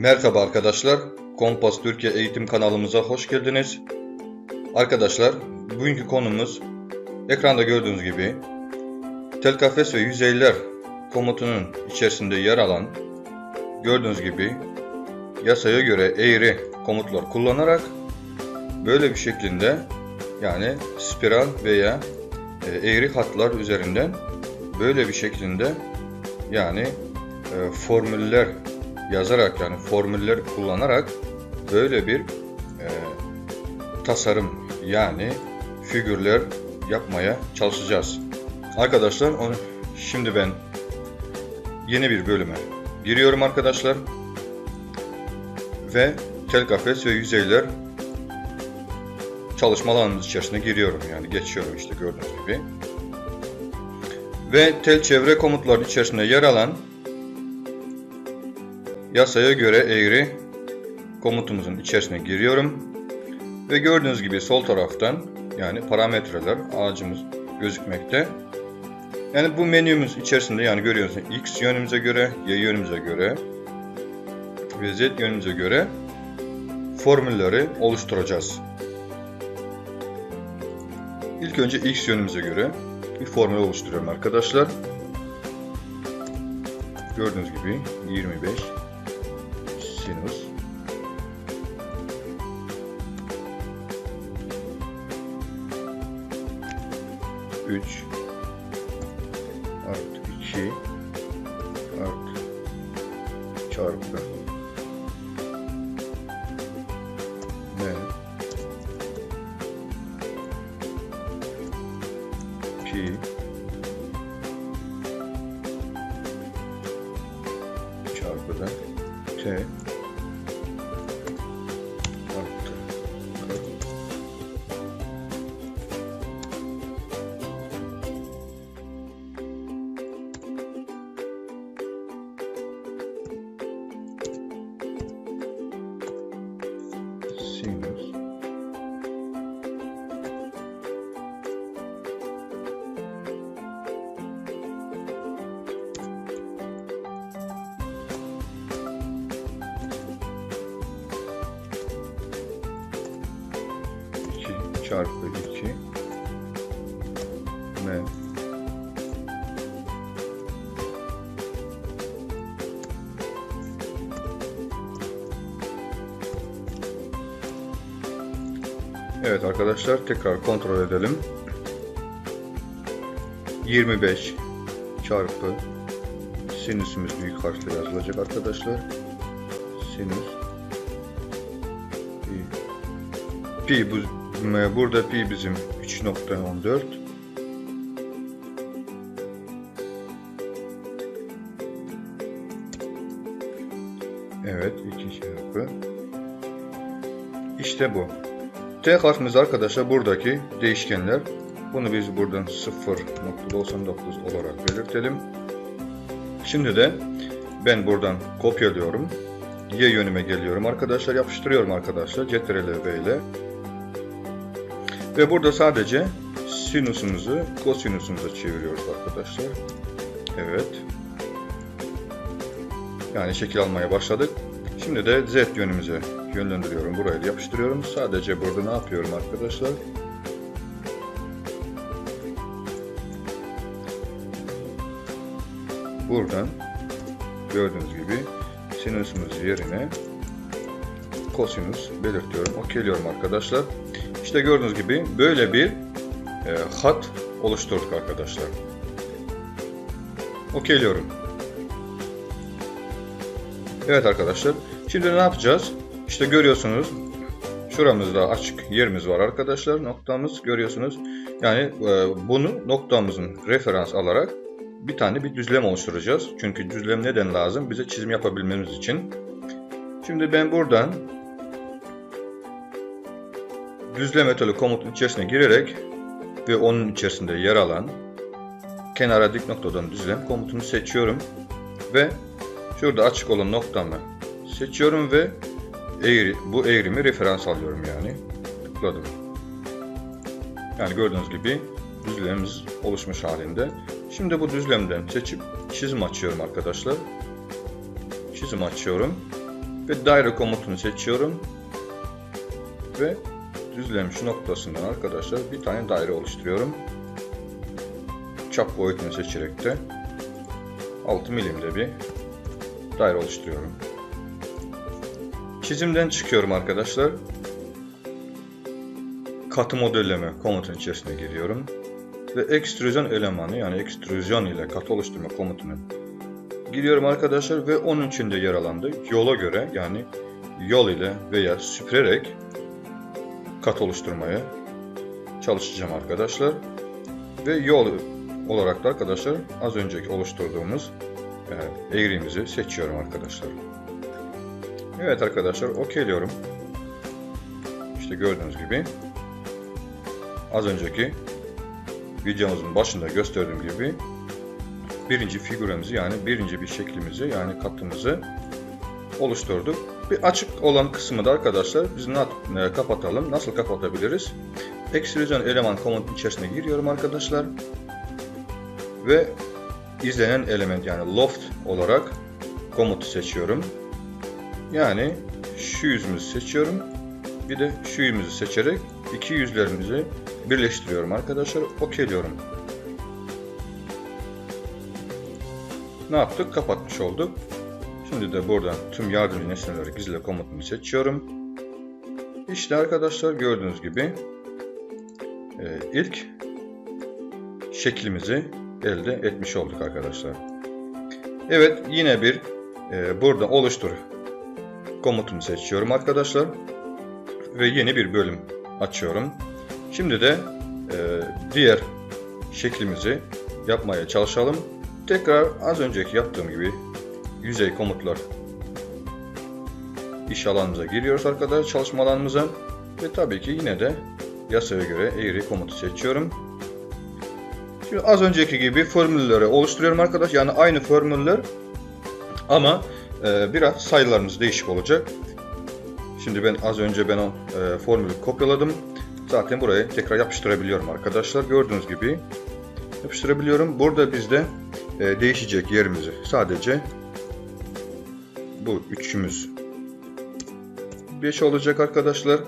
Merhaba arkadaşlar, Kompas Türkiye eğitim kanalımıza hoş geldiniz. Arkadaşlar, bugünkü konumuz ekranda gördüğünüz gibi telkafes ve yüzeyler komutunun içerisinde yer alan gördüğünüz gibi yasaya göre eğri komutlar kullanarak böyle bir şeklinde yani spiral veya e, eğri hatlar üzerinden böyle bir şeklinde yani e, formüller yazarak yani formüller kullanarak böyle bir e, tasarım yani figürler yapmaya çalışacağız. Arkadaşlar onu şimdi ben yeni bir bölüme giriyorum arkadaşlar ve tel kafes ve yüzeyler çalışma alanımız içerisine giriyorum yani geçiyorum işte gördüğünüz gibi. Ve tel çevre komutları içerisinde yer alan yasaya göre eğri komutumuzun içerisine giriyorum. Ve gördüğünüz gibi sol taraftan yani parametreler ağacımız gözükmekte. Yani bu menümüz içerisinde yani görüyorsunuz x yönümüze göre, y yönümüze göre ve z yönümüze göre formülleri oluşturacağız. İlk önce x yönümüze göre bir formül oluşturuyorum arkadaşlar. Gördüğünüz gibi 25 çarpı iki m Evet arkadaşlar tekrar kontrol edelim. 25 çarpı sinüsümüz büyük harfle yazılacak arkadaşlar. Sinüs pi. Pi bu burada pi bizim 3.14 Evet iki çarpı İşte bu. T harfimiz arkadaşlar buradaki değişkenler. Bunu biz buradan 0.99 olarak belirtelim. Şimdi de ben buradan kopyalıyorum. Y yönüme geliyorum arkadaşlar. Yapıştırıyorum arkadaşlar. Ctrl V ile. Ve burada sadece sinüsümüzü kosinüsümüze çeviriyoruz arkadaşlar. Evet. Yani şekil almaya başladık. Şimdi de Z yönümüze yönlendiriyorum. Buraya da yapıştırıyorum. Sadece burada ne yapıyorum arkadaşlar? Buradan gördüğünüz gibi sinüsümüz yerine kosinüs belirtiyorum. Okeyliyorum arkadaşlar. İşte gördüğünüz gibi böyle bir e, hat oluşturduk arkadaşlar. Okeyliyorum. Evet arkadaşlar. Şimdi ne yapacağız? İşte görüyorsunuz. Şuramızda açık yerimiz var arkadaşlar. Noktamız görüyorsunuz. Yani e, bunu noktamızın referans alarak bir tane bir düzlem oluşturacağız. Çünkü düzlem neden lazım? Bize çizim yapabilmemiz için. Şimdi ben buradan düzlem metali komutun içerisine girerek ve onun içerisinde yer alan kenara dik noktadan düzlem komutunu seçiyorum ve şurada açık olan noktamı seçiyorum ve eğri, bu eğrimi referans alıyorum yani. Tıkladım. Yani gördüğünüz gibi düzlemimiz oluşmuş halinde. Şimdi bu düzlemden seçip çizim açıyorum arkadaşlar. Çizim açıyorum Ve daire komutunu seçiyorum. Ve düzlemiş noktasından arkadaşlar bir tane daire oluşturuyorum. Çap boyutunu seçerek de 6 milimde bir daire oluşturuyorum. Çizimden çıkıyorum arkadaşlar. Katı modelleme komutun içerisine giriyorum. Ve ekstrüzyon elemanı yani ekstrüzyon ile katı oluşturma komutunu giriyorum arkadaşlar ve onun içinde yer alan da yola göre yani yol ile veya süpürerek kat oluşturmaya çalışacağım arkadaşlar. Ve yol olarak da arkadaşlar az önceki oluşturduğumuz e, eğrimizi seçiyorum arkadaşlar. Evet arkadaşlar okeyliyorum. İşte gördüğünüz gibi az önceki videomuzun başında gösterdiğim gibi birinci figürümüzü yani birinci bir şeklimizi yani katımızı oluşturduk. Bir açık olan kısmı da arkadaşlar biz ne, kapatalım. Nasıl kapatabiliriz? Ekstrüzyon eleman komutun içerisine giriyorum arkadaşlar. Ve izlenen element yani loft olarak komutu seçiyorum. Yani şu yüzümüzü seçiyorum. Bir de şu yüzümüzü seçerek iki yüzlerimizi birleştiriyorum arkadaşlar. Okeyliyorum. Ne yaptık? Kapatmış olduk. Şimdi de buradan tüm yardımcı nesneleri gizle komutunu seçiyorum. İşte arkadaşlar gördüğünüz gibi e, ilk şeklimizi elde etmiş olduk arkadaşlar. Evet yine bir e, burada oluştur komutunu seçiyorum arkadaşlar. Ve yeni bir bölüm açıyorum. Şimdi de e, diğer şeklimizi yapmaya çalışalım. Tekrar az önceki yaptığım gibi yüzey komutlar iş alanımıza giriyoruz arkadaşlar çalışma alanımıza ve tabii ki yine de yasaya göre eğri komutu seçiyorum. Şimdi az önceki gibi formülleri oluşturuyorum arkadaş. Yani aynı formüller ama e, biraz sayılarımız değişik olacak. Şimdi ben az önce ben o e, formülü kopyaladım. Zaten buraya tekrar yapıştırabiliyorum arkadaşlar. Gördüğünüz gibi yapıştırabiliyorum. Burada bizde e, değişecek yerimizi sadece bu üçümüz 5 olacak arkadaşlar.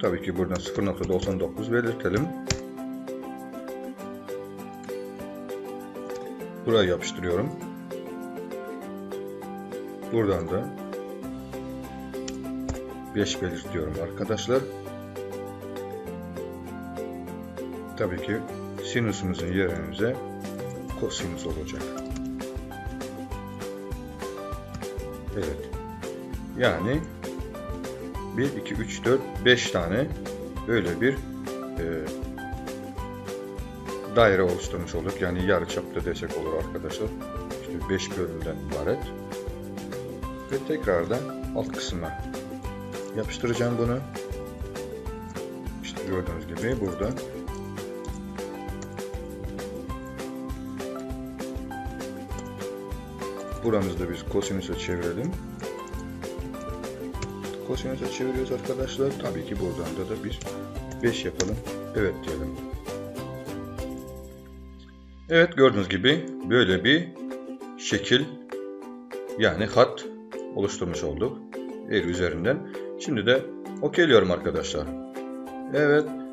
Tabii ki buradan 0.99 belirtelim. Buraya yapıştırıyorum. Buradan da 5 belirtiyorum arkadaşlar. Tabii ki sinüsümüzün yerimize kosinüs olacak. Evet. Yani 1, 2, 3, 4, 5 tane böyle bir e, daire oluşturmuş olduk. Yani yarı çapta desek olur arkadaşlar. İşte 5 bölümden ibaret. Ve tekrardan alt kısmına yapıştıracağım bunu. İşte gördüğünüz gibi burada Buramızı da biz kosinüse çevirelim. Kosinüse çeviriyoruz arkadaşlar. Tabii ki buradan da, da bir 5 yapalım. Evet diyelim. Evet gördüğünüz gibi böyle bir şekil yani hat oluşturmuş olduk. Eğri üzerinden. Şimdi de okeyliyorum arkadaşlar. Evet.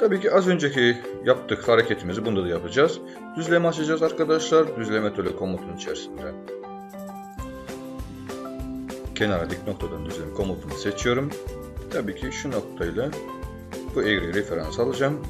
Tabii ki az önceki yaptık hareketimizi bunda da yapacağız. Düzleme açacağız arkadaşlar. Düzleme töle komutunun içerisinde. Kenara dik noktadan düzleme komutunu seçiyorum. Tabii ki şu noktayla bu eğriyi referans alacağım.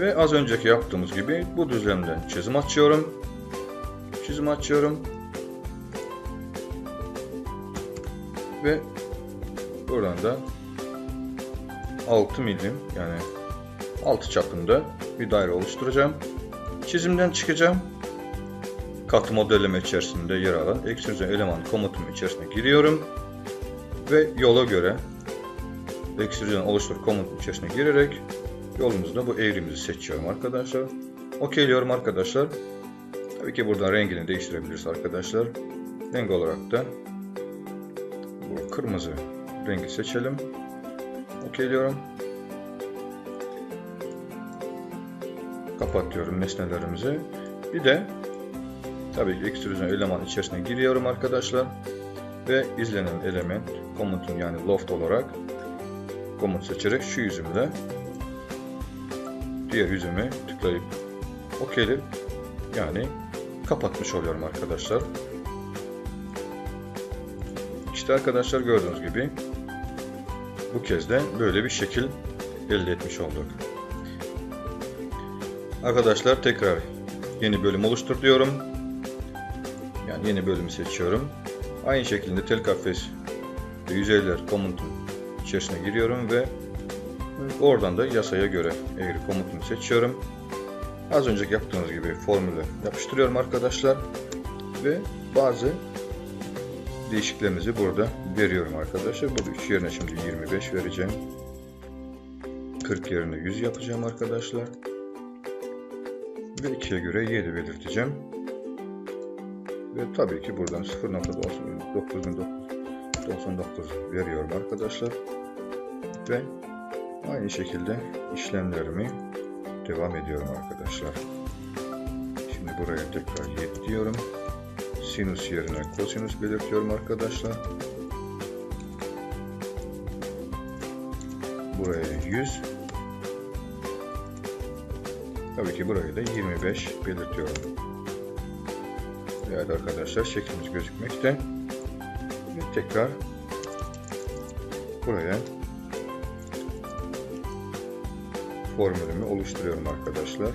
Ve az önceki yaptığımız gibi bu düzlemden çizim açıyorum. Çizim açıyorum. Ve buradan da 6 milim yani 6 çapında bir daire oluşturacağım. Çizimden çıkacağım. Katı modelleme içerisinde yer alan ekstrüzyon eleman komutumun içerisine giriyorum. Ve yola göre ekstrüzyon oluştur komutunun içerisine girerek yolumuzda bu eğrimizi seçiyorum arkadaşlar. Okeyliyorum arkadaşlar. Tabii ki buradan rengini değiştirebiliriz arkadaşlar. Renk olarak da bu kırmızı rengi seçelim. Okeyliyorum. Kapatıyorum nesnelerimizi. Bir de tabii ki ekstrüzyon eleman içerisine giriyorum arkadaşlar. Ve izlenen element komutun yani loft olarak komut seçerek şu yüzümle diğer yüzümü tıklayıp okeyleyip yani kapatmış oluyorum arkadaşlar. İşte arkadaşlar gördüğünüz gibi bu kez de böyle bir şekil elde etmiş olduk. Arkadaşlar tekrar yeni bölüm oluştur diyorum. Yani yeni bölümü seçiyorum. Aynı şekilde telkafes ve yüzeyler komutun içerisine giriyorum ve oradan da yasaya göre eğri komutunu seçiyorum. Az önceki yaptığımız gibi formülü yapıştırıyorum arkadaşlar ve bazı değişiklerimizi burada veriyorum arkadaşlar. Bu 3 yerine şimdi 25 vereceğim. 40 yerine 100 yapacağım arkadaşlar. Ve 2'ye göre 7 belirteceğim. Ve tabii ki buradan 0.9999 veriyorum arkadaşlar. Ve aynı şekilde işlemlerimi devam ediyorum arkadaşlar. Şimdi buraya tekrar 7 diyorum. Sinüs yerine kosinüs belirtiyorum arkadaşlar. Buraya 100. Tabii ki burayı da 25 belirtiyorum. Evet arkadaşlar şeklimiz gözükmekte. Ve tekrar buraya formülümü oluşturuyorum arkadaşlar.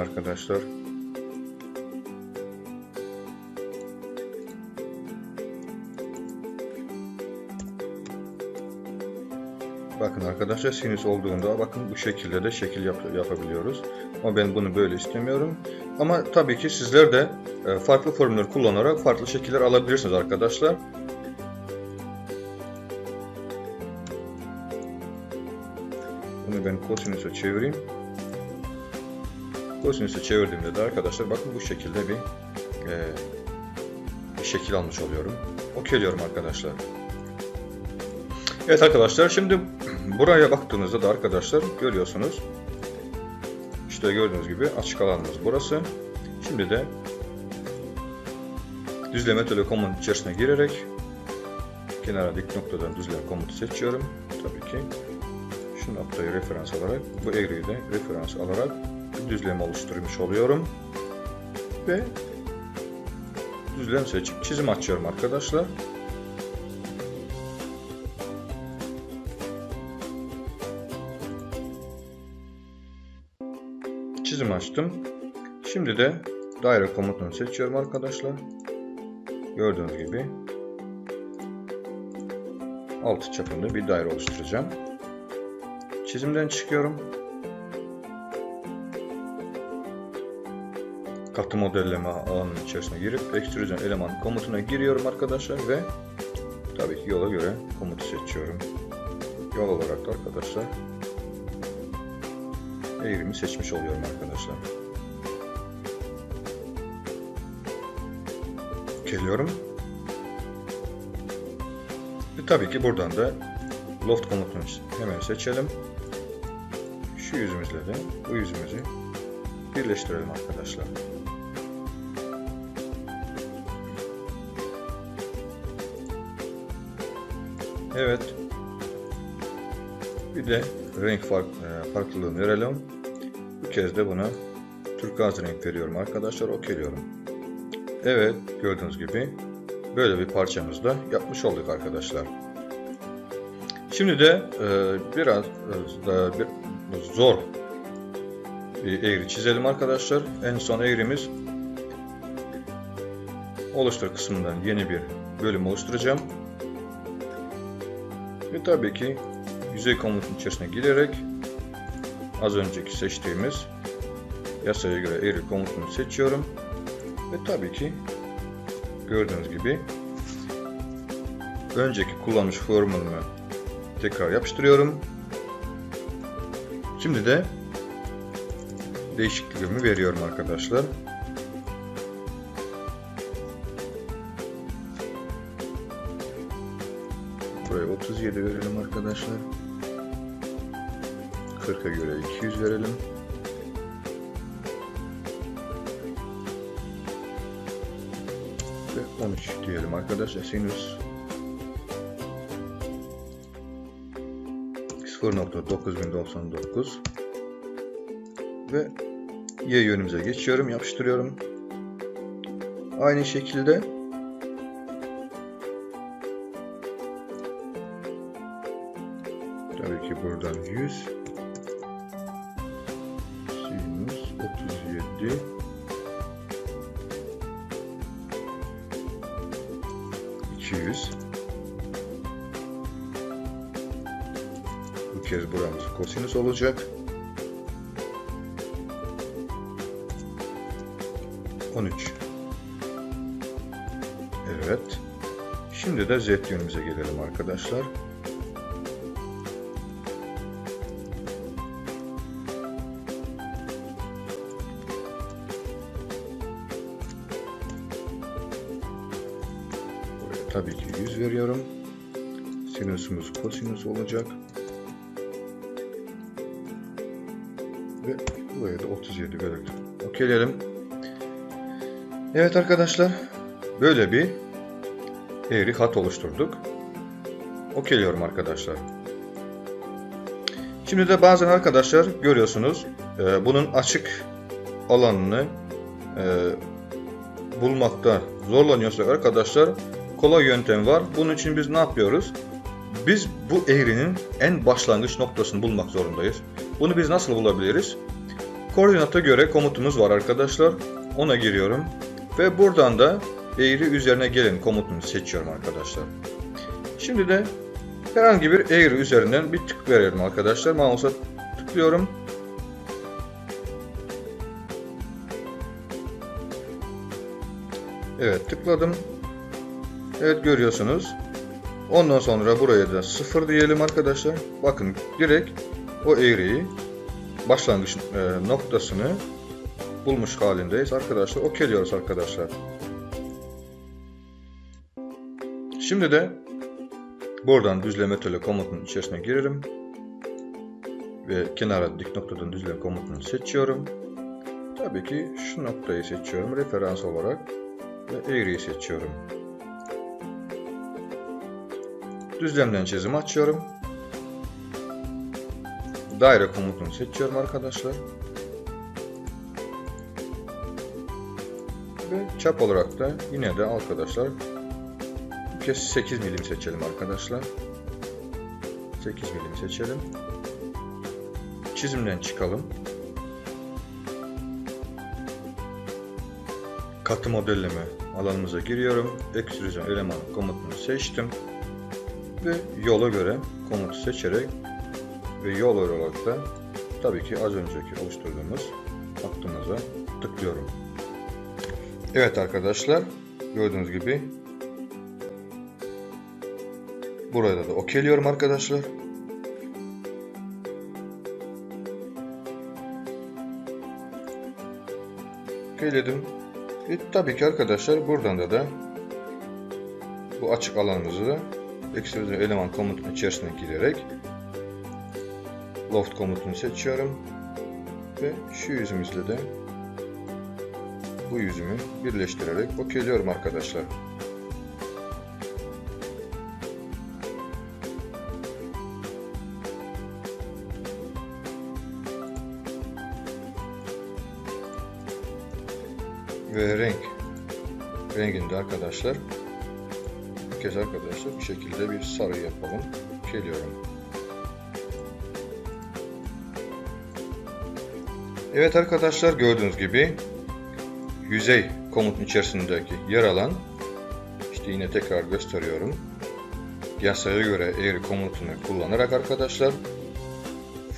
Arkadaşlar. Bakın arkadaşlar sinüs olduğunda bakın bu şekilde de şekil yap yapabiliyoruz. Ama ben bunu böyle istemiyorum. Ama tabii ki sizler de e, farklı formülleri kullanarak farklı şekiller alabilirsiniz arkadaşlar. Bunu ben kosinüse çevireyim. Kosinüse çevirdiğimde de arkadaşlar bakın bu şekilde bir, e, bir şekil almış oluyorum. Okeyliyorum arkadaşlar. Evet arkadaşlar şimdi buraya baktığınızda da arkadaşlar görüyorsunuz. İşte gördüğünüz gibi açık alanımız burası. Şimdi de düzleme telekomun içerisine girerek kenara dik noktadan düzlem komutu seçiyorum. Tabii ki şu noktayı referans alarak bu eğriyi de referans alarak düzlem oluşturmuş oluyorum. Ve düzlem seçip çizim açıyorum arkadaşlar. çizim açtım. Şimdi de daire komutunu seçiyorum arkadaşlar. Gördüğünüz gibi altı çapında bir daire oluşturacağım. Çizimden çıkıyorum. Katı modelleme alanının içerisine girip ekstrüzyon eleman komutuna giriyorum arkadaşlar ve tabii ki yola göre komutu seçiyorum. Yol olarak da arkadaşlar eğrimi seçmiş oluyorum arkadaşlar. Geliyorum. Ve tabii ki buradan da loft komutunu hemen seçelim. Şu yüzümüzle de bu yüzümüzü birleştirelim arkadaşlar. Evet. Bir de renk fark, e, farklılığını verelim. Bu kez de buna turkuaz renk veriyorum arkadaşlar. Okeyliyorum. Evet gördüğünüz gibi böyle bir parçamızı da yapmış olduk arkadaşlar. Şimdi de e, biraz e, da bir zor bir eğri çizelim arkadaşlar. En son eğrimiz oluştur kısmından yeni bir bölüm oluşturacağım. Ve tabii ki yüzey komutun içerisine girerek az önceki seçtiğimiz yasaya göre eğri komutunu seçiyorum. Ve tabii ki gördüğünüz gibi önceki kullanmış formülümü tekrar yapıştırıyorum. Şimdi de değişikliğimi veriyorum arkadaşlar. 37 verelim arkadaşlar. 40'a göre 200 verelim. Ve 13 diyelim arkadaşlar. Sinüs 0.9099 ve y yönümüze geçiyorum, yapıştırıyorum. Aynı şekilde ki buradan 100 sinüs 37 200 Bu kez buramız kosinüs olacak. 13. Evet. Şimdi de z yönümüze gelelim arkadaşlar. Tabii ki 100 veriyorum. Sinüsümüz kosinüs olacak. Ve buraya da 37 verelim. Okeyleyelim. Evet arkadaşlar. Böyle bir eğri hat oluşturduk. Okeyliyorum arkadaşlar. Şimdi de bazen arkadaşlar görüyorsunuz e, bunun açık alanını e, bulmakta zorlanıyorsak arkadaşlar kolay yöntem var. Bunun için biz ne yapıyoruz? Biz bu eğrinin en başlangıç noktasını bulmak zorundayız. Bunu biz nasıl bulabiliriz? Koordinata göre komutumuz var arkadaşlar. Ona giriyorum. Ve buradan da eğri üzerine gelen komutunu seçiyorum arkadaşlar. Şimdi de herhangi bir eğri üzerinden bir tık verelim arkadaşlar. Mouse'a tıklıyorum. Evet tıkladım. Evet görüyorsunuz. Ondan sonra buraya da 0 diyelim arkadaşlar. Bakın direkt o eğriyi başlangıç e, noktasını bulmuş halindeyiz arkadaşlar. Okeyliyoruz arkadaşlar. Şimdi de buradan düzleme tele komutunun içerisine girerim. Ve kenara dik noktadan düzleme komutunu seçiyorum. Tabii ki şu noktayı seçiyorum referans olarak ve eğriyi seçiyorum. Düzlemden çizim açıyorum. Daire komutunu seçiyorum arkadaşlar. Ve çap olarak da yine de arkadaşlar bu kez 8 milim seçelim arkadaşlar. 8 milim seçelim. Çizimden çıkalım. Katı modelleme alanımıza giriyorum. Ekstrüzyon eleman komutunu seçtim. Ve yola göre komutu seçerek ve yol olarak da tabii ki az önceki oluşturduğumuz hattımıza tıklıyorum. Evet arkadaşlar gördüğünüz gibi burada da okeyliyorum arkadaşlar. Okeyledim. E, tabii ki arkadaşlar buradan da da bu açık alanımızı da ekstrüzyon eleman komutunun içerisine girerek loft komutunu seçiyorum ve şu yüzümüzle de bu yüzümü birleştirerek okeyliyorum arkadaşlar. Ve renk renginde arkadaşlar kez arkadaşlar bu şekilde bir sarı yapalım. Okeyliyorum. Evet arkadaşlar gördüğünüz gibi yüzey komutun içerisindeki yer alan işte yine tekrar gösteriyorum. Yasaya göre eğri komutunu kullanarak arkadaşlar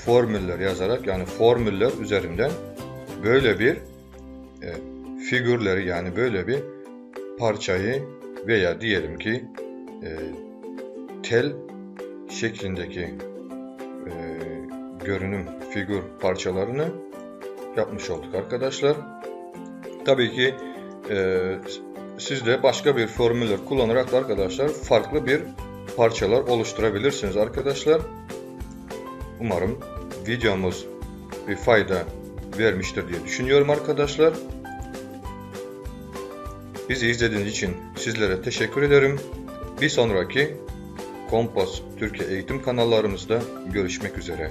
formüller yazarak yani formüller üzerinden böyle bir e, figürleri yani böyle bir parçayı veya diyelim ki e, tel şeklindeki e, görünüm figür parçalarını yapmış olduk arkadaşlar. Tabii ki e, siz de başka bir formüller kullanarak da arkadaşlar farklı bir parçalar oluşturabilirsiniz arkadaşlar. Umarım videomuz bir fayda vermiştir diye düşünüyorum arkadaşlar. Bizi izlediğiniz için sizlere teşekkür ederim. Bir sonraki Kompas Türkiye eğitim kanallarımızda görüşmek üzere.